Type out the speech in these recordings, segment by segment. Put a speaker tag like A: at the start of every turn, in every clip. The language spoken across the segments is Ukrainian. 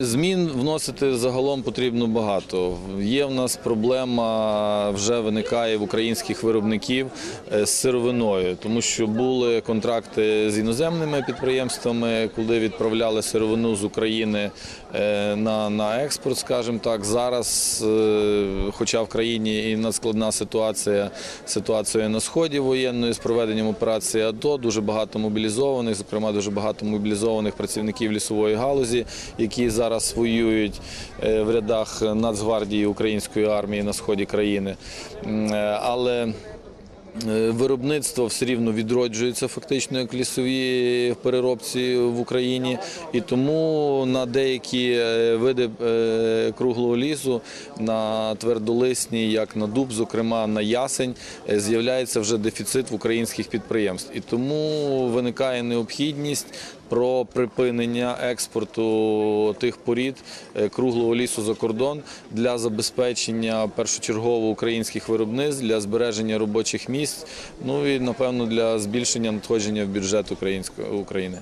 A: Змін вносити загалом потрібно багато. Є в нас проблема, вже виникає в українських виробників е, з сировиною, тому що були контракти з іноземними підприємствами, коли відправляли сировину з України е, на, на експорт, скажімо так. Зараз, е, хоча в країні і надскладна ситуація, ситуація на сході воєнної з проведенням операції АТО, дуже багато мобілізованих, зокрема дуже багато мобілізованих працівників лісової галузі, які зараз воюють е, в рядах Нацгвардії української армії на сході країни. Е, Але Виробництво все рівно відроджується фактично як лісові переробці в Україні, і тому на деякі е, види е, круглого лісу, на твердолисні, як на дуб, зокрема на ясень, е, з'являється вже дефіцит в українських підприємств. І тому виникає необхідність про припинення експорту тих порід е, круглого лісу за кордон для забезпечення першочергово українських виробництв, для збереження робочих місць, ну і напевно для збільшення надходження в бюджет української України.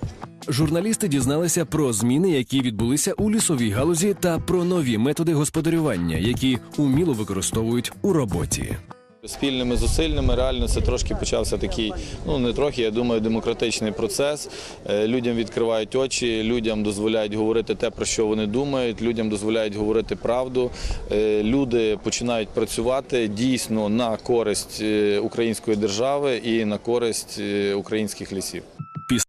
B: Журналісти дізналися про зміни, які відбулися у лісовій галузі, та про нові методи господарювання, які уміло використовують у роботі.
A: Спільними зусиллями реально це трошки почався такий, ну не трохи, я думаю, демократичний процес. Е, Людям відкривають очі, людям дозволяють говорити те, про що вони думають, людям дозволяють говорити правду. Е, Люди починають працювати дійсно на користь е, української держави і на користь українських лісів.